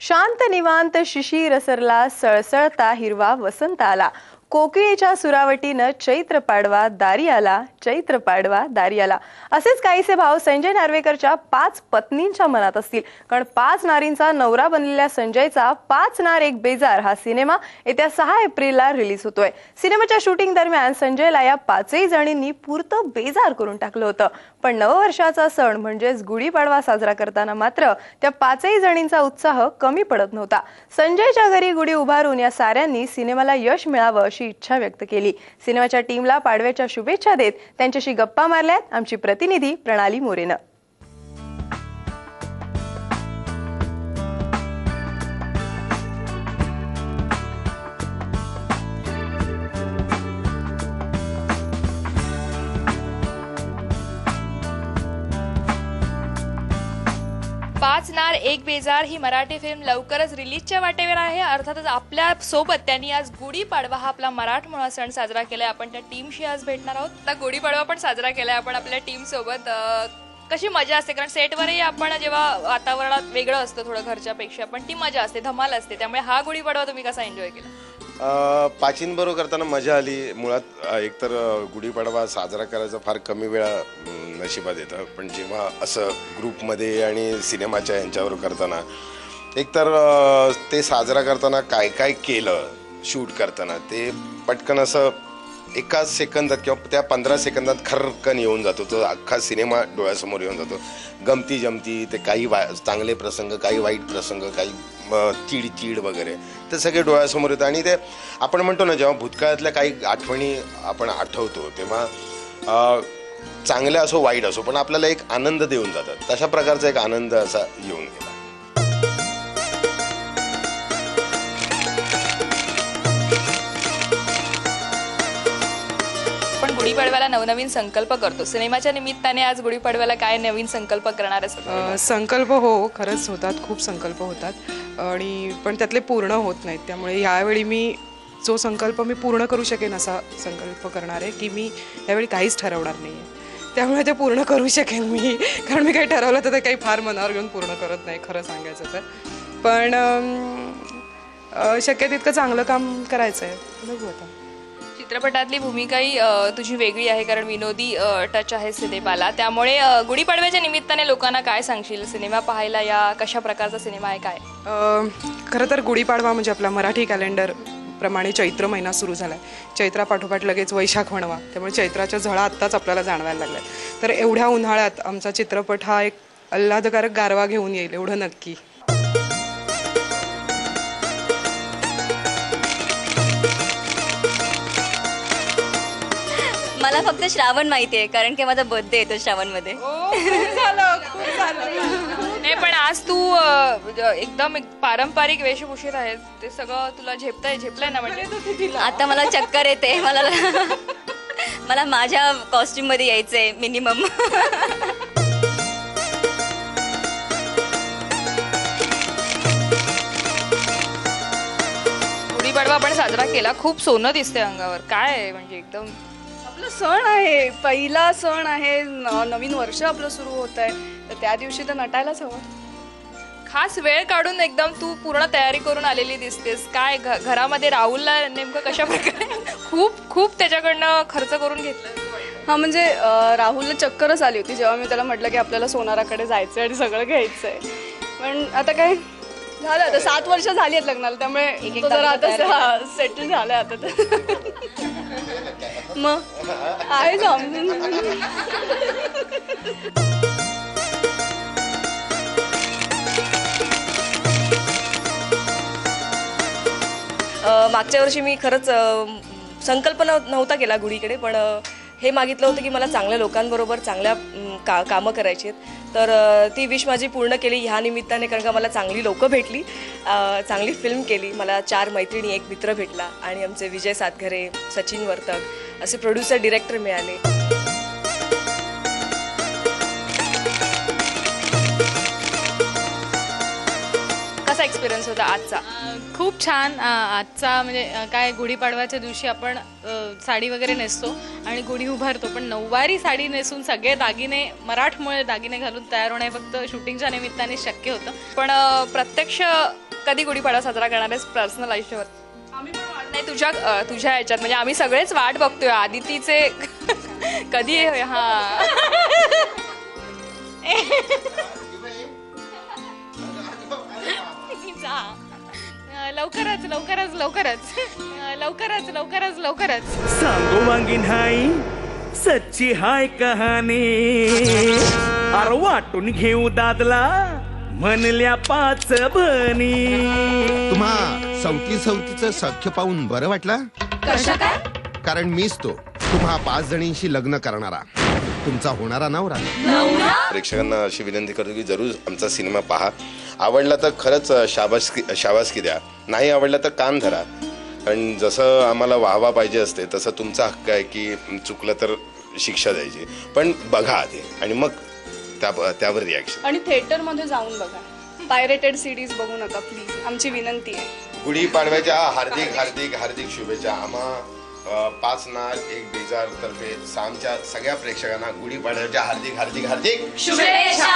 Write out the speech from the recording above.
शांत निवांत शिशिर सरला सळसळता हिरवा वसंत आला. कोकिळीच्या सुरावटीनं चैत्र पाडवा दारी आला चैत्र पाडवा दारी आला असेच काहीसे भाव संजय नार्वेकरच्या पाच पत्नींच्या मनात असतील. कारण पाच नारींचा नवरा बनलेल्या संजयचा पाच नार एक बेजार हा सिनेमा येत्या सहा एप्रिलला रिलीज होतोय. सिनेमाच्या शूटिंग दरम्यान संजयला या पाचही जणींनी पुरतं बेजार करून टाकलं होतं. पण नववर्षाचा सण म्हणजेच गुढीपाडवा साजरा करताना मात्र त्या पाचही जणींचा उत्साह कमी पडत नव्हता. संजयच्या घरी गुढी उभारून या साऱ्यांनी सिनेमाला यश मिळावं अशी इच्छा व्यक्त केली. सिनेमाच्या टीमला पाडव्याच्या शुभेच्छा देत त्यांच्याशी गप्पा मारल्यात आमची प्रतिनिधी प्रणाली मोरेनं. करणार. एक बेजार ही मराठी फिल्म लवकरच रिलीजच्या वाटेवर आहे. अर्थातच आपल्यासोबत त्यांनी आज गुढीपाडवा हा आपला मराठमोळा सण साजरा केलाय. आपण त्या टीमशी आज भेटणार आहोत. आता गुढीपाडवा पण साजरा केलाय आपण आपल्या टीम सोबत. कशी मजा असते? कारण सेटवरही आपण जेव्हा वातावरणात वेगळं असतं थोडं घरच्यापेक्षा पण ती मजा असते. धमाल असते. त्यामुळे हा गुढीपाडवा तुम्ही कसा एन्जॉय केला? पाचिंबरोबर करताना मजा आली. मुळात एकतर गुढीपाडवा साजरा करायचा फार कमी वेळा नशिबात येतं. पण जेव्हा असं ग्रुपमध्ये आणि सिनेमाच्या यांच्यावर करताना एकतर ते साजरा करताना काय काय केलं शूट करताना ते पटकन असं एका सेकंदात किंवा त्या पंधरा सेकंदात खरकन येऊन जातो. तो अख्खा सिनेमा डोळ्यासमोर येऊन जातो. गमती जमती ते काही वा चांगले प्रसंग काही वाईट प्रसंग काही चिडचिड वगैरे ते सगळे डोळ्यासमोर येतं आणि ते आपण म्हणतो ना जेव्हा भूतकाळातल्या काही आठवणी आपण आठवतो तेव्हा चांगल्या असो वाईट असो पण आपल्याला एक आनंद देऊन जातात. तशा प्रकारचा एक आनंद असा येऊन गेला. गुढीपाडव्याला नवनवीन संकल्प करतो. सिनेमाच्या निमित्ताने आज गुढीपाडव्याला काय नवीन संकल्प करणार आहे संकल्प हो खरंच होतात खूप संकल्प होतात. आणि पण त्यातले पूर्ण होत नाहीत. त्यामुळे यावेळी मी जो संकल्प मी पूर्ण करू शकेन असा संकल्प करणार आहे की मी यावेळी काहीच ठरवणार नाही आहे त्यामुळे ते पूर्ण करू शकेन मी. कारण मी काही ठरवलं तर ते काही फार मनावर घेऊन पूर्ण करत नाही खरं सांगायचं तर. पण शक्य तितकं चांगलं काम करायचं आहे बघू आता. चित्रपटातली भूमिकाही अ, तुझी वेगळी आहे कारण विनोदी अ, टच आहे सिनेमाला. त्यामुळे अ, गुढीपाडव्याच्या निमित्ताने लोकांना काय सांगशील? सिनेमा पाहायला या कशा प्रकारचा सिनेमा आहे काय? खरं तर गुढीपाडवा म्हणजे आपला मराठी कॅलेंडर प्रमाणे चैत्र महिना सुरू झाला आहे चैत्रापाठोपाठ लगेच वैशाख म्हणवा त्यामुळे चैत्राच्या झळा आत्ताच आपल्याला जाणवायला लागल्यात. तर एवढ्या उन्हाळ्यात आमचा चित्रपट हा एक आल्हादकारक गारवा घेऊन येईल एवढं नक्की. मला फक्त श्रावण माहिती आहे कारण की माझा बर्थडे येतो श्रावणमध्ये. नाही पण आज तू अ, एकदम एक पारंपरिक वेशभूषेत आहे ते सगळं तुला झेपतंय झेपलंय ना म्हणजे? आता मला चक्कर येते. मला मला माझ्या कॉस्ट्युममध्ये यायचंय मिनिमम गुढीपाडवा आपण साजरा केला खूप सोनं दिसतंय अंगावर. काय आहे म्हणजे एकदम सण आहे. पहिला सण आहे न- नवीन वर्ष आपलं सुरू होत आहे तर त्या दिवशी तर नटायलाच हवं. खास वेळ काढून एकदम तू पूर्ण तयारी करून आलेली दिसतेस. काय घ- घरामध्ये राहुलला नेमकं कशा प्रकारे? खूप खूप त्याच्याकडनं खर्च करून घेतलं. हा म्हणजे अं, राहुलला चक्करच आली होती. जेव्हा मी त्याला म्हटलं की आपल्याला सोनाराकडे जायचं आणि सगळं घ्यायचं आहे पण आता काय? झालं आता. सात वर्ष झाली आहेत लग्नाला. त्यामुळे तो जरा आता सेटल झालाय आता. तर मग आहे समजून मागच्या वर्षी मी खरंच संकल्प नव्हता केला गुढीकडे पण हे मागितलं होतं की मला चांगल्या लोकांबरोबर चांगल्या का कामं करायची आहेत. तर ती विश माझी पूर्ण केली ह्या निमित्ताने कारण का मला चांगली लोकं भेटली. चांगली फिल्म केली. मला चार मैत्रिणी एक मित्र भेटला आणि आमचे विजय सातघरे सचिन वर्तक असे प्रोड्युसर डिरेक्टर मिळाले. कसा एक्सपिरियन्स होता आजचा? खूप छान. आजचा म्हणजे अ, काय गुढीपाडव्याच्या दिवशी आपण अ, साडी वगैरे नेसतो आणि गुढी उभारतो. पण नऊवारी साडी नेसून सगळे दागिने मराठमोळे दागिने घालून तयार होणे फक्त शूटिंगच्या निमित्ताने शक्य होतं. पण अ, प्रत्यक्ष कधी गुढीपाडवा साजरा करणार पर्सनल आयुष्यावर. नाही तुझ्या अ, तुझ्या ह्याच्यात म्हणजे आम्ही सगळेच वाट बघतोय. आदितीचे कधी आहे? हा. लवकरच लवकरच लवकरच. लवकरच लवकरच लवकरच. सांगो वांगी हाय सच्ची हाय कहाणी. अरे वाटून घेऊ दादला. म्हणल्या पाच भणी तुम्हा सवती सवतीचं सख्य पाहून बरं वाटलं? कारण मीच तो. तुम्हा पाच जणींशी लग्न करणारा. तुमचा होणारा नवरा. प्रेक्षकांना अशी विनंती करतो की जरूर आमचा सिनेमा पहा. आवडला तर खरंच शाबासकी शाबासकी द्या. नाही आवडला तर कान धरा. कारण जसं आम्हाला वाहवा पाहिजे असते तसं तुमचा हक्क आहे की चुकलं तर शिक्षा द्यायची. पण बघा आधी. आणि मग त्या त्यावर रिॲक्शन आणि थिएटरमध्ये जाऊन बघा. पायरेटेड सिडीज बघू नका प्लीज आमची विनंती आहे. गुढीपाडव्याच्या हार्दिक हार्दिक हार्दिक शुभेच्छा. आम्हा पाच नाल एक बेजार तर्फे सामच्या सगळ्या प्रेक्षकांना गुढीपाडव्याच्या हार्दिक हार्दिक हार्दिक शुभेच्छा!